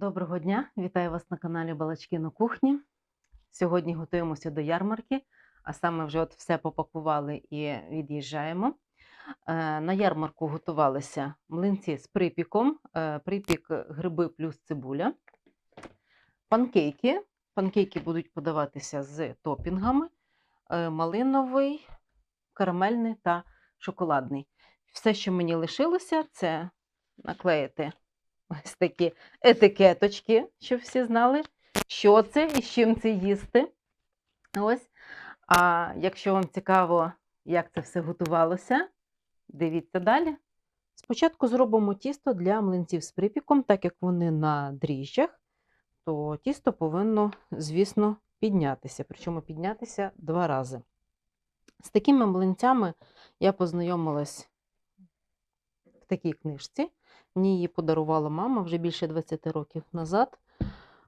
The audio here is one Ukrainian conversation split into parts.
Доброго дня! Вітаю вас на каналі Балачки на кухні. Сьогодні готуємося до ярмарки, а саме вже от все попакували і від'їжджаємо. Е, На ярмарку готувалися млинці з припіком, е, припік гриби плюс цибуля, панкейки. Панкейки будуть подаватися з топінгами, е, малиновий, карамельний та шоколадний. Все, що мені лишилося, це наклеїти ось такі етикеточки, щоб всі знали, що це і з чим це їсти. Ось. А якщо вам цікаво, як це все готувалося, дивіться далі. Спочатку зробимо тісто для млинців з припіком, так як вони на дріжджах, то тісто повинно, звісно, піднятися. Причому піднятися два рази. З такими млинцями я познайомилась в такій книжці. Мені її подарувала мама вже більше 20 років назад.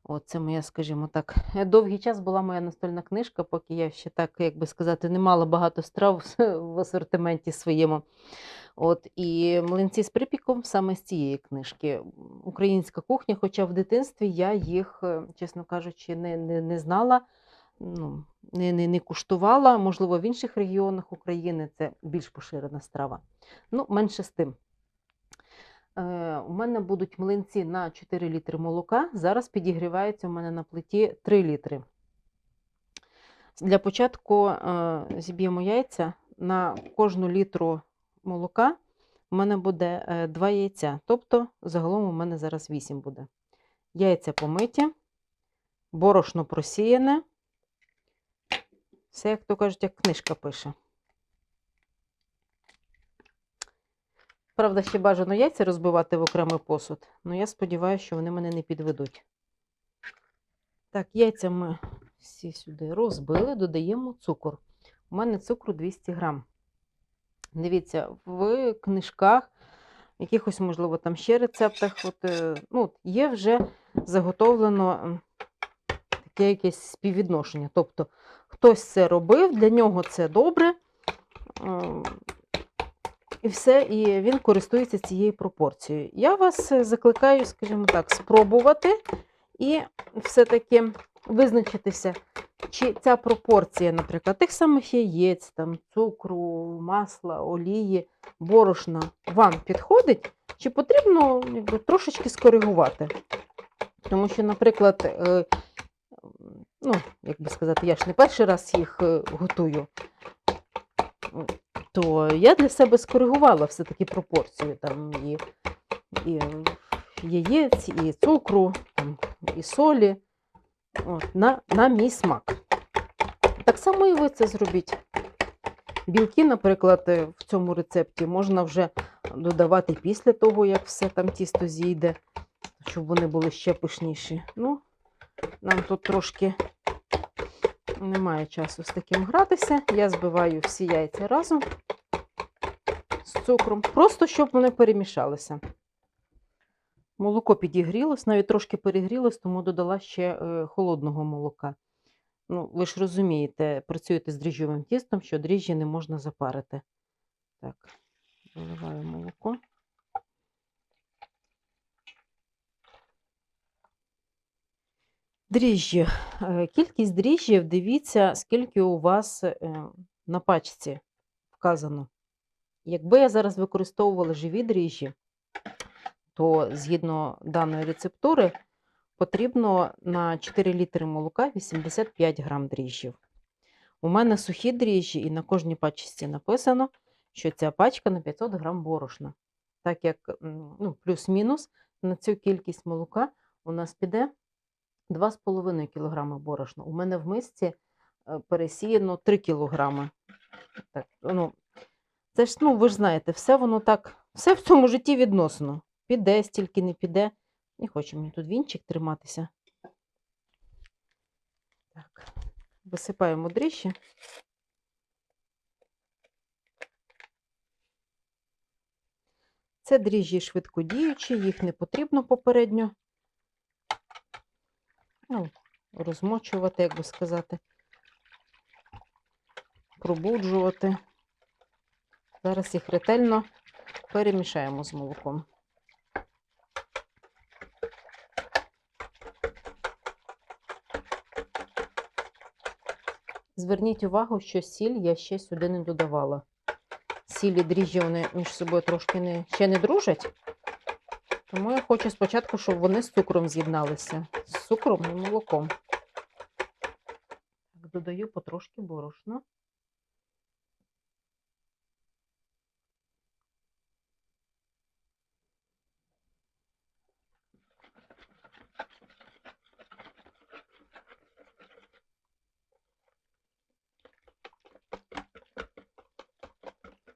От це моя, скажімо так, довгий час була моя настольна книжка, поки я ще так, як би сказати, не мала багато страв в асортименті своєму. От, і млинці з припіком саме з цієї книжки. Українська кухня, хоча в дитинстві я їх, е, чесно кажучи, не, не, не знала, ну, не, не, не куштувала. Можливо, в інших регіонах України це більш поширена страва. Ну, менше з тим. Е, У мене будуть млинці на 4 літри молока. Зараз підігрівається у мене на плиті 3 літри. Для початку е, зіб'ємо яйця. На кожну літру молока у мене буде 2 яйця. Тобто, загалом у мене зараз 8 буде. Яйця помиті, борошно просіяне. Все, як то кажуть, як книжка пише. Правда, ще бажано яйця розбивати в окремий посуд, але я сподіваюся, що вони мене не підведуть. Так, яйця ми всі сюди розбили, додаємо цукор. У мене цукру 200 грам. Дивіться, в книжках, якихось, можливо, там ще рецептах, от, е, ну, є вже заготовлено таке якесь співвідношення. Тобто, хтось це робив, для нього це добре. І все, і він користується цією пропорцією. Я вас е, закликаю, скажімо так, спробувати і все-таки визначитися, чи ця пропорція, наприклад, тих самих яєць, там, цукру, масла, олії, борошна вам підходить, чи потрібно якби, трошечки скоригувати. Тому що, наприклад, е, ну, як би сказати, я ж не перший раз їх е, готую то я для себе скоригувала все-таки пропорцію там і, і яєць, і цукру, там, і солі от, на, на мій смак. Так само і ви це зробіть. Білки, наприклад, в цьому рецепті можна вже додавати після того, як все там тісто зійде, щоб вони були ще пишніші. Ну, нам тут трошки немає часу з таким гратися. Я збиваю всі яйця разом з цукром, просто щоб вони перемішалися. Молоко підігрілось, навіть трошки перегрілось, тому додала ще е, холодного молока. Ну, ви ж розумієте, працюєте з дріжджовим тістом, що дріжджі не можна запарити. Так, виливаю молоко. Дріжджі. Е, Кількість дріжджів, дивіться, скільки у вас е, на пачці вказано. Якби я зараз використовувала живі дріжджі, то згідно даної рецептури потрібно на 4 літри молока 85 грам дріжджів. У мене сухі дріжджі, і на кожній пачці написано, що ця пачка на 500 грам борошна. Так як ну, плюс-мінус на цю кількість молока у нас піде 2,5 кг борошна. У мене в мисці е, пересіяно 3 кг. Так, ну, це ж, ну, ви ж знаєте, все воно так, все в цьому житті відносно. Піде, стільки не піде. Не хоче мені тут вінчик триматися. Так, висипаємо дріжджі. Це дріжджі швидкодіючі, їх не потрібно попередньо ну, розмочувати, як би сказати, пробуджувати. Зараз їх ретельно перемішаємо з молоком. Зверніть увагу, що сіль я ще сюди не додавала. Сілі дріжджі вони між собою трошки не, ще не дружать. Тому я хочу спочатку, щоб вони з цукром з'єдналися. З цукром і молоком. Додаю потрошки борошна.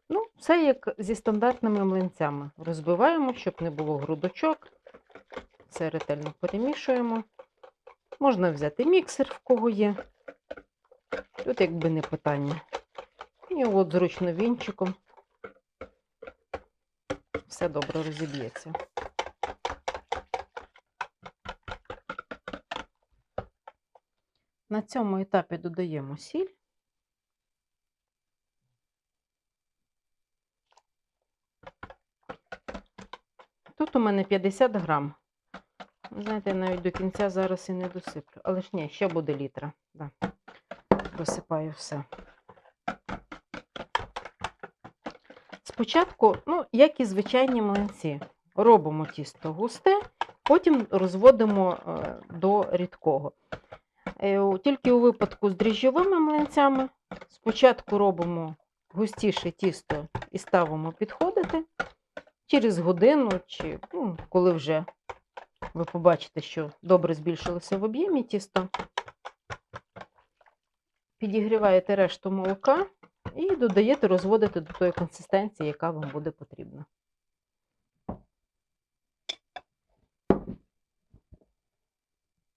Ну, це як зі стандартними млинцями. Розбиваємо, щоб не було грудочок. Все ретельно перемішуємо. Можна взяти міксер, в кого є. Тут якби не питання. І от зручно вінчиком. Все добре розіб'ється. На цьому етапі додаємо сіль. Тут у мене 50 грам. Знаєте, я навіть до кінця зараз і не досиплю. Але ж ні, ще буде літра. Да. Досипаю все. Спочатку, ну, як і звичайні млинці, робимо тісто густе, потім розводимо е, до рідкого. Е, Тільки у випадку з дріжджовими млинцями спочатку робимо густіше тісто і ставимо підходити через годину, чи ну, коли вже ви побачите, що добре збільшилося в об'ємі тісто. Підігріваєте решту молока і додаєте, розводите до тої консистенції, яка вам буде потрібна.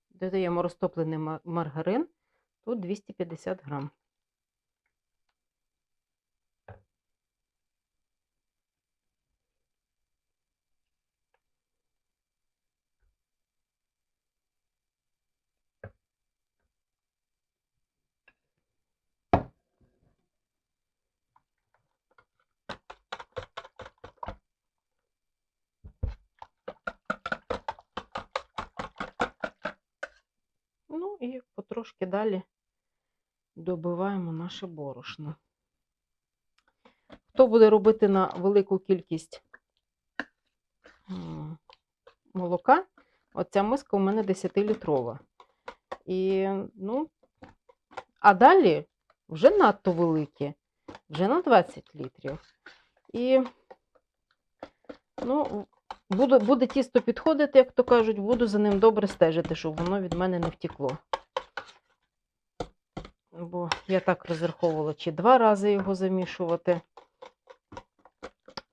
Додаємо розтоплений маргарин, тут 250 грам. Ну і потрошки далі добиваємо наше борошно. Хто буде робити на велику кількість молока, оця миска у мене 10-літрова. І, ну, а далі вже надто великі, вже на 20 літрів. І, ну, буде, буде тісто підходити, як то кажуть, буду за ним добре стежити, щоб воно від мене не втекло. Бо я так розраховувала, чи два рази його замішувати.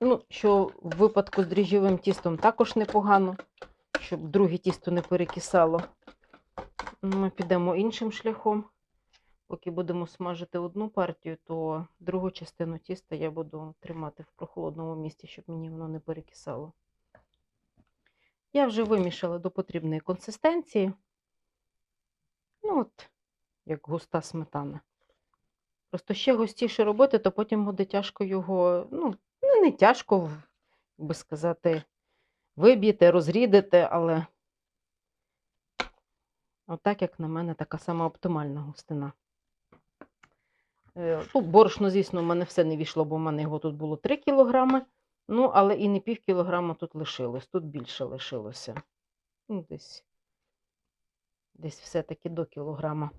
Ну, що в випадку з дріжджовим тістом також непогано, щоб друге тісто не перекисало. Ми підемо іншим шляхом. Поки будемо смажити одну партію, то другу частину тіста я буду тримати в прохолодному місці, щоб мені воно не перекисало. Я вже вимішала до потрібної консистенції. Ну, от, як густа сметана. Просто ще густіше робити, то потім буде тяжко його, ну, не тяжко, як би сказати, виб'єте, розрідете, але отак, як на мене, така сама оптимальна густина. Ну, борошно, звісно, в мене все не війшло, бо в мене його тут було 3 кілограми. Ну, але і не пів кілограма тут лишилось, тут більше лишилося. Ну, десь, десь все-таки до кілограма.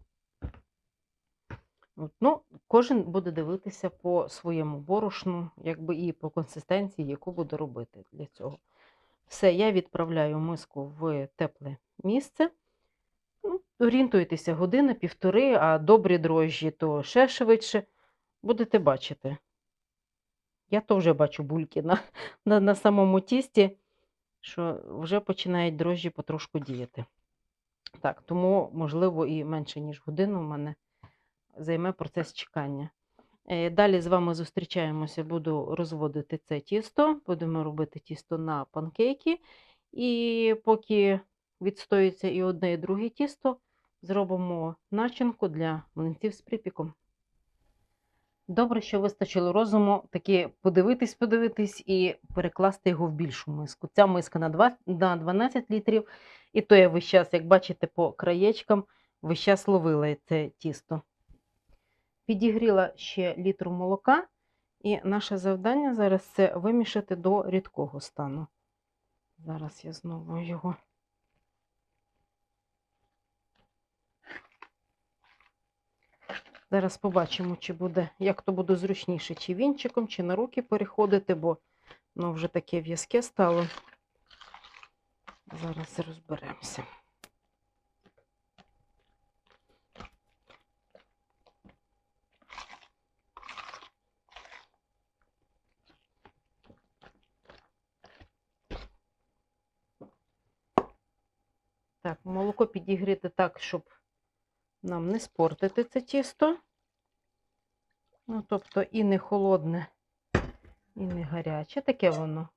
Ну, кожен буде дивитися по своєму борошну, якби і по консистенції, яку буду робити для цього. Все, я відправляю миску в тепле місце. Ну, орієнтуйтеся, година, півтори, а добрі дрожжі, то ще швидше. Будете бачити. Я то вже бачу бульки на, на, на самому тісті, що вже починають дрожжі потрошку діяти. Так, тому, можливо, і менше, ніж годину в мене займе процес чекання. Е, Далі з вами зустрічаємося, буду розводити це тісто, будемо робити тісто на панкейки. І поки відстоїться і одне, і друге тісто, зробимо начинку для млинців з припіком. Добре, що вистачило розуму таки подивитись, подивитись і перекласти його в більшу миску. Ця миска на, 2, на 12 літрів, і то я весь час, як бачите, по краєчкам, весь час ловила це тісто. Підігріла ще літр молока, і наше завдання зараз це вимішати до рідкого стану. Зараз я знову його. Зараз побачимо, чи буде, як то буде зручніше, чи вінчиком, чи на руки переходити, бо воно вже таке в'язке стало. Зараз розберемося. Так, молоко підігріти так, щоб нам не спортити це тісто. Ну, тобто і не холодне, і не гаряче. Таке воно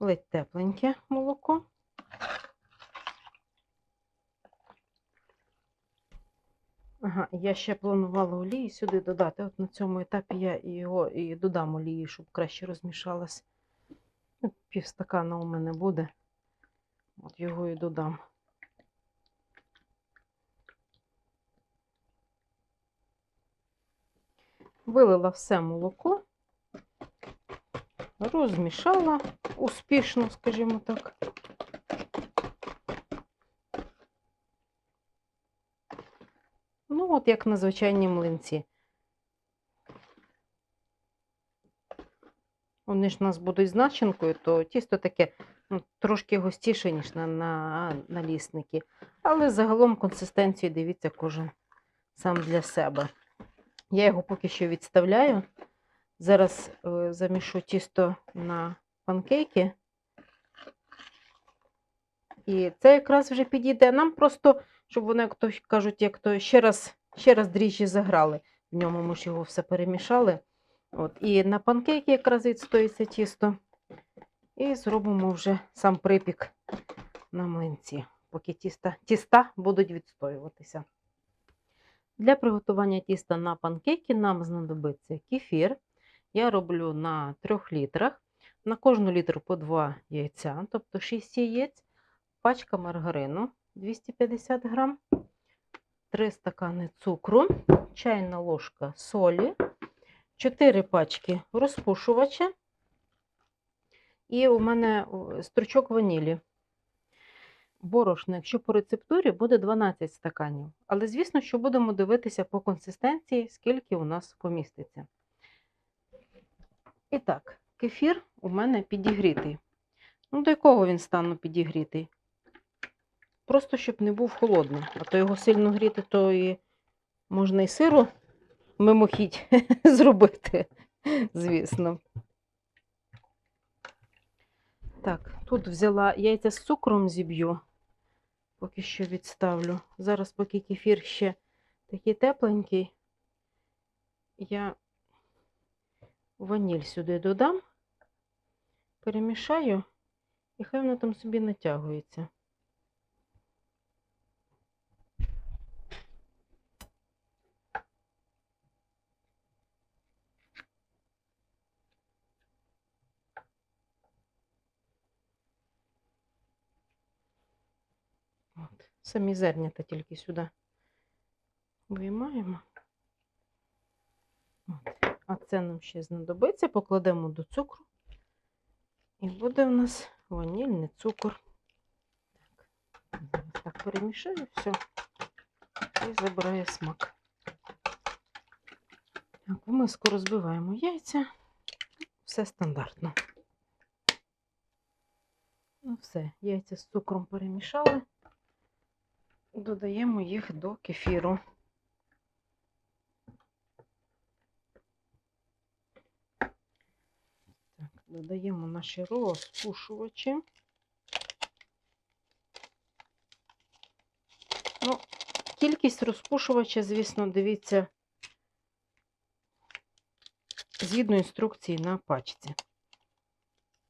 ледь тепленьке молоко. Ага, я ще планувала олії сюди додати. От на цьому етапі я його і додам олії, щоб краще розмішалась. Ну, Пів стакана у мене буде. От його і додам. Вилила все молоко, розмішала успішно, скажімо так. Ну, от як на звичайні млинці. Вони ж у нас будуть з начинкою, то тісто таке ну, трошки густіше, ніж на, на налісники. Але загалом консистенцію дивіться кожен сам для себе. Я його поки що відставляю. Зараз е, замішу тісто на панкейки. І це якраз вже підійде. Нам просто, щоб воно, як то кажуть, як то ще раз, ще раз дріжджі заграли. В ньому ми ж його все перемішали. От. І на панкейки якраз відстоїться тісто. І зробимо вже сам припік на млинці, поки тіста, тіста будуть відстоюватися. Для приготування тіста на панкейки нам знадобиться кефір. Я роблю на 3 літрах. На кожну літру по 2 яйця, тобто 6 яєць, пачка маргарину 250 грам, 3 стакани цукру, чайна ложка солі, 4 пачки розпушувача. І у мене стручок ванілі. Борошно, якщо по рецептурі, буде 12 стаканів. Але, звісно, що будемо дивитися по консистенції, скільки у нас поміститься. І так, кефір у мене підігрітий. Ну, до якого він стану підігрітий? Просто щоб не був холодним. А то його сильно гріти, то і можна і сиру мимохідь зробити, звісно. Так, тут взяла яйця з цукром зіб'ю, поки що відставлю. Зараз, поки кефір ще такий тепленький, я ваніль сюди додам, перемішаю, і хай воно там собі натягується. От. Самі зернята тільки сюди виймаємо. А це нам ще знадобиться. Покладемо до цукру. І буде в нас ванільний цукор. Так, так перемішаю все і забирає смак. Так, в миску розбиваємо яйця. Все стандартно. Ну все, яйця з цукром перемішали додаємо їх до кефіру. Так, додаємо наші розпушувачі. Ну, кількість розпушувача, звісно, дивіться згідно інструкції на пачці.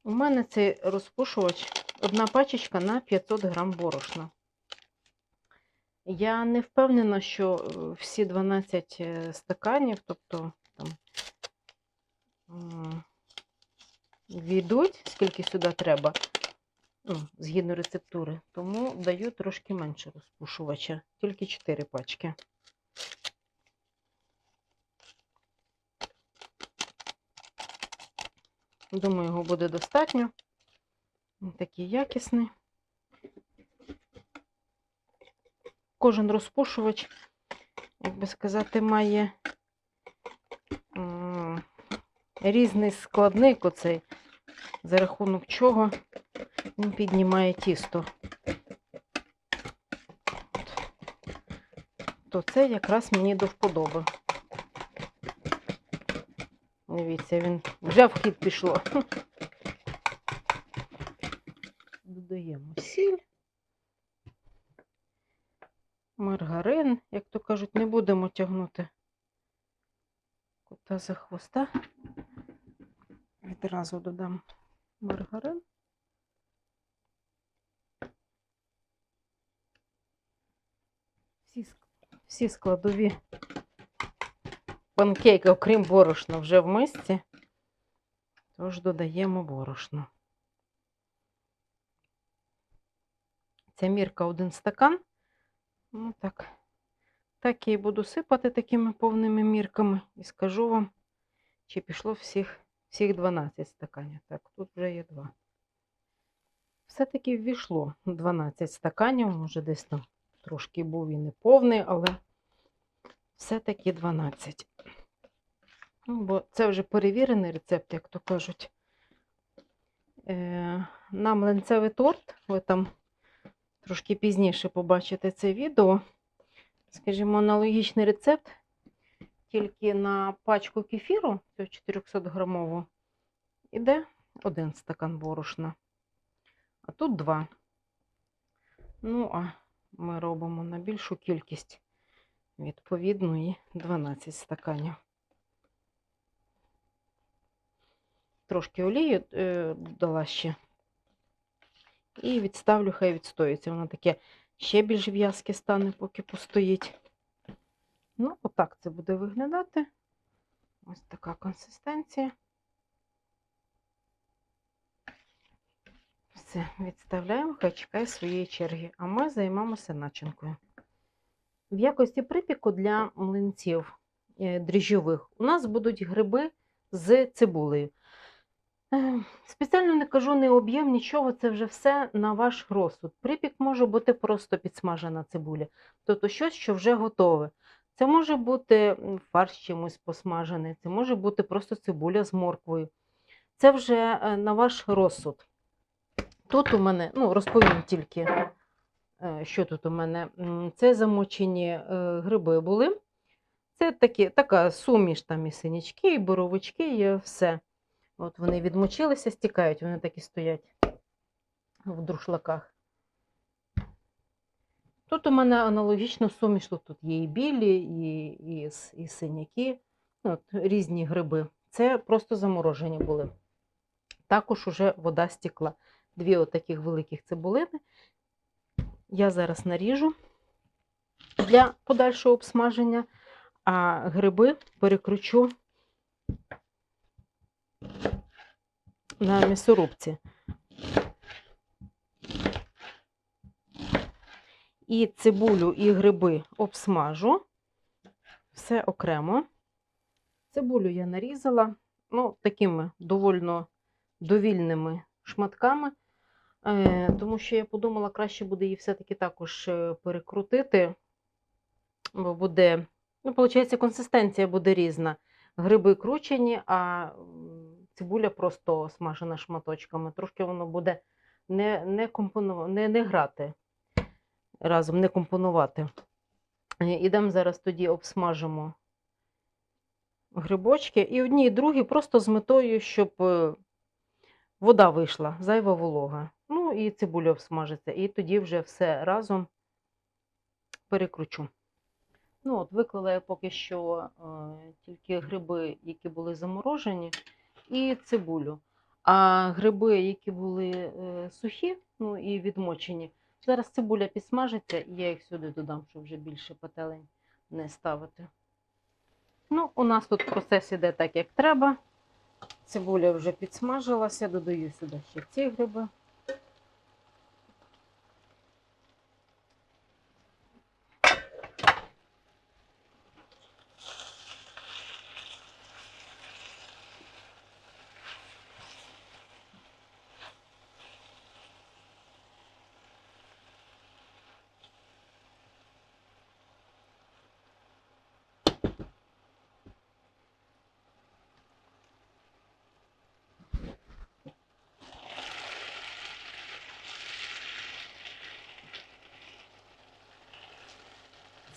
У мене цей розпушувач одна пачечка на 500 грам борошна. Я не впевнена, що е, всі 12 е, стаканів, тобто там війдуть, скільки сюди треба, ну, згідно рецептури, тому даю трошки менше розпушувача, тільки 4 пачки. Думаю, його буде достатньо. Він такий якісний. Кожен розпушувач, як би сказати, має різний складник оцей, за рахунок чого він піднімає тісто. То це якраз мені до вподоби. Дивіться, він вже в хід пішло. Додаємо сіль, маргарин, як то кажуть, не будемо тягнути кота за хвоста. Відразу додам маргарин. Всі, всі складові панкейки, окрім борошна, вже в мисці. Тож додаємо борошно. Це мірка один стакан. Ну так. Так я і буду сипати такими повними мірками. І скажу вам, чи пішло всіх, всіх 12 стаканів. Так, тут вже є 2. Все-таки ввійшло 12 стаканів. Може, десь там трошки був і не повний, але все-таки 12. Ну, бо це вже перевірений рецепт, як то кажуть. Е, на млинцевий торт, ви там трошки пізніше побачите це відео. Скажімо, аналогічний рецепт, тільки на пачку кефіру, цю 400 грамову, іде один стакан борошна, а тут два. Ну, а ми робимо на більшу кількість, відповідно, і 12 стаканів. Трошки олії е, додала ще. І відставлю, хай відстоїться. Воно таке ще більш в'язке стане, поки постоїть. Ну, отак це буде виглядати. Ось така консистенція. Все, відставляємо, хай чекає своєї черги. А ми займемося начинкою. В якості припіку для млинців е, дріжджових у нас будуть гриби з цибулею. Е, Спеціально не кажу не об'єм, нічого, це вже все на ваш розсуд. Припік може бути просто підсмажена цибуля, тобто щось, що вже готове. Це може бути фарш чимось посмажений, це може бути просто цибуля з морквою. Це вже е, на ваш розсуд. Тут у мене, ну, розповім тільки, е, що тут у мене. Це замочені е, гриби були. Це такі, така суміш, там і синячки, і боровички, і все. От вони відмочилися, стікають, вони так і стоять в друшлаках. Тут у мене аналогічно суміш, тут є і білі, і, і, і синяки, от, різні гриби. Це просто заморожені були. Також уже вода стікла. Дві отаких великих цибулини. Я зараз наріжу для подальшого обсмаження, а гриби перекручу на м'ясорубці. І цибулю, і гриби обсмажу. Все окремо. Цибулю я нарізала, ну, такими довольно довільними шматками, е, тому що я подумала, краще буде її все-таки також е, перекрутити, бо буде, ну, виходить, консистенція буде різна. Гриби кручені, а цибуля просто смажена шматочками. Трошки воно буде не, не, компону... не, не грати разом, не компонувати. Е, Ідемо зараз тоді обсмажимо грибочки. І одні, і другі просто з метою, щоб е, вода вийшла, зайва волога. Ну і цибуля обсмажиться. І тоді вже все разом перекручу. Ну, от виклала я поки що е, тільки гриби, які були заморожені, і цибулю. А гриби, які були е, сухі, ну і відмочені, зараз цибуля підсмажиться, і я їх сюди додам, щоб вже більше петелень не ставити. Ну, у нас тут процес іде так, як треба. Цибуля вже підсмажилася, додаю сюди ще ці гриби.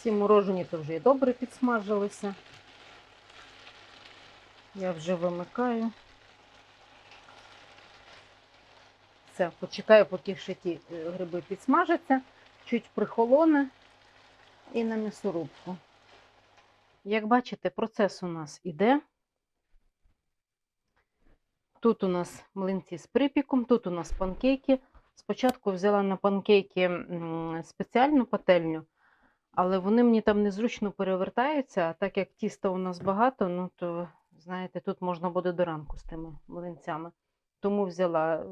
Ці морожені то вже і добре підсмажилися. Я вже вимикаю. Все, почекаю, поки ще ті е, гриби підсмажаться, чуть прихолоне і на м'ясорубку. Як бачите, процес у нас іде. Тут у нас млинці з припіком, тут у нас панкейки. Спочатку взяла на панкейки спеціальну пательню, але вони мені там незручно перевертаються, а так як тіста у нас багато, ну то, знаєте, тут можна буде до ранку з тими млинцями. Тому взяла е,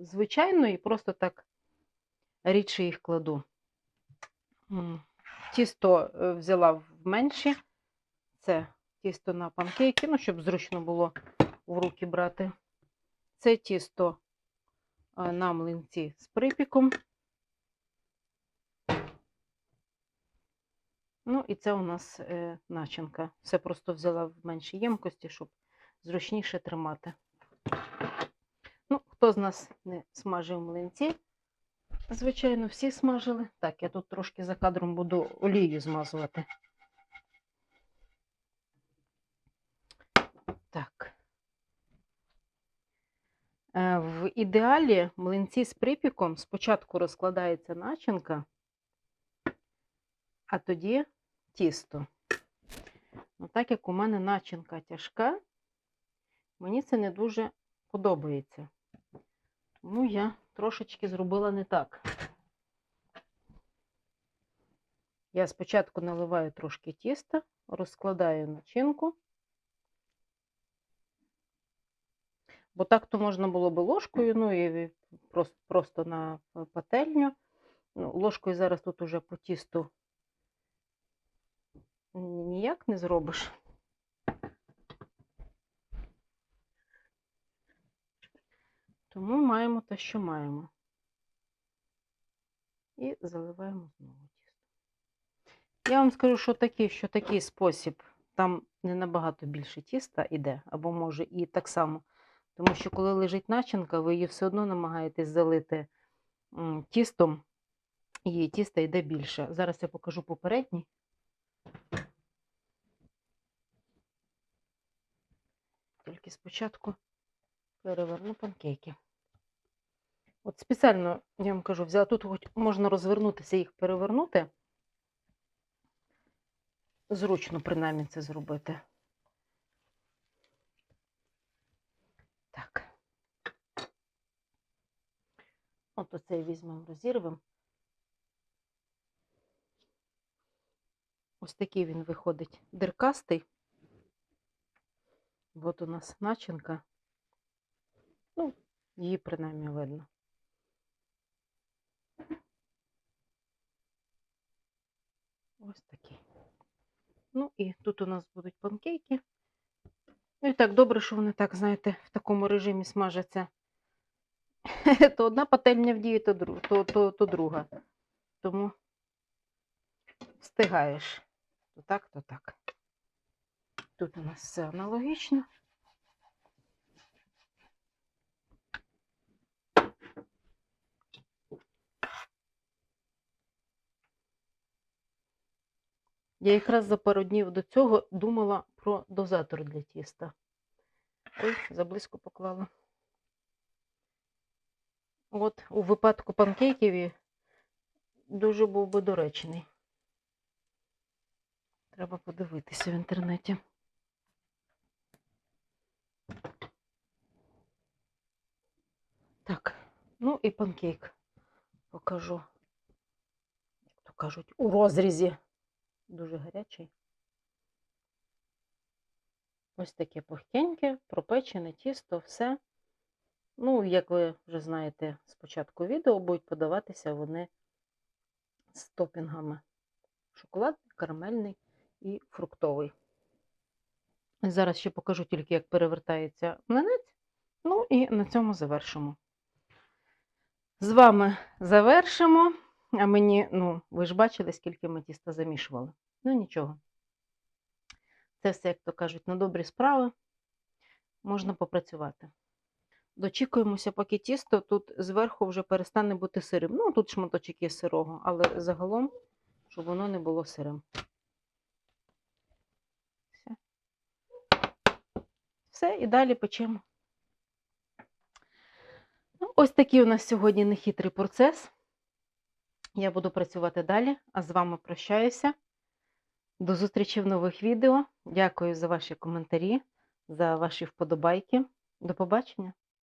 звичайну і просто так рідше їх кладу. Тісто е, взяла в менші. Це тісто на панкейки, ну, щоб зручно було в руки брати. Це тісто е, на млинці з припіком. Ну, і це у нас е, начинка. Все просто взяла в меншій ємкості, щоб зручніше тримати. Ну, хто з нас не смажив млинці? Звичайно, всі смажили. Так, я тут трошки за кадром буду олією змазувати. Так. Е, В ідеалі млинці з припіком спочатку розкладається начинка, а тоді тісто. Ну, так як у мене начинка тяжка, мені це не дуже подобається. Тому я трошечки зробила не так. Я спочатку наливаю трошки тіста, розкладаю начинку. Бо так то можна було би ложкою, ну і просто, просто на пательню. Ну, ложкою зараз тут уже по тісту ніяк не зробиш. Тому маємо те, що маємо. І заливаємо знову тісто. Я вам скажу, що такий, що такий спосіб, там не набагато більше тіста йде, або може і так само. Тому що коли лежить начинка, ви її все одно намагаєтесь залити тістом, і тіста йде більше. Зараз я покажу попередній. Тільки спочатку переверну панкейки. От спеціально, я вам кажу, взяла тут хоч можна розвернутися їх перевернути. Зручно, принаймні, це зробити. Так. От оцей візьмемо, розірвемо. Ось такий він виходить диркастий. От у нас начинка. Ну, її принаймні видно. Ось такий. Ну і тут у нас будуть панкейки. Ну і так добре, що вони так, знаєте, в такому режимі смажаться. То одна пательня вдіє, то, то, то, то друга. Тому встигаєш. То так, то так. Тут у нас все аналогічно. Я якраз за пару днів до цього думала про дозатор для тіста. Ой, заблизько поклала. От у випадку панкейків дуже був би доречний. Треба подивитися в інтернеті. Так, ну і панкейк покажу. Як то кажуть, у розрізі. Дуже гарячий. Ось таке пухкеньке, пропечене тісто, все. Ну, як ви вже знаєте, з початку відео будуть подаватися вони з топінгами. Шоколадний, карамельний і фруктовий. Зараз ще покажу тільки, як перевертається млинець. Ну і на цьому завершимо. З вами завершимо. А мені, ну, ви ж бачили, скільки ми тіста замішували. Ну, нічого. Це все, як то кажуть, на добрі справи можна попрацювати. Дочікуємося, поки тісто тут зверху вже перестане бути сирим. Ну, тут шматочок є сирого, але загалом, щоб воно не було сирим. Все. І далі печемо. Ось такий у нас сьогодні нехитрий процес. Я буду працювати далі, а з вами прощаюся. До зустрічі в нових відео. Дякую за ваші коментарі, за ваші вподобайки. До побачення!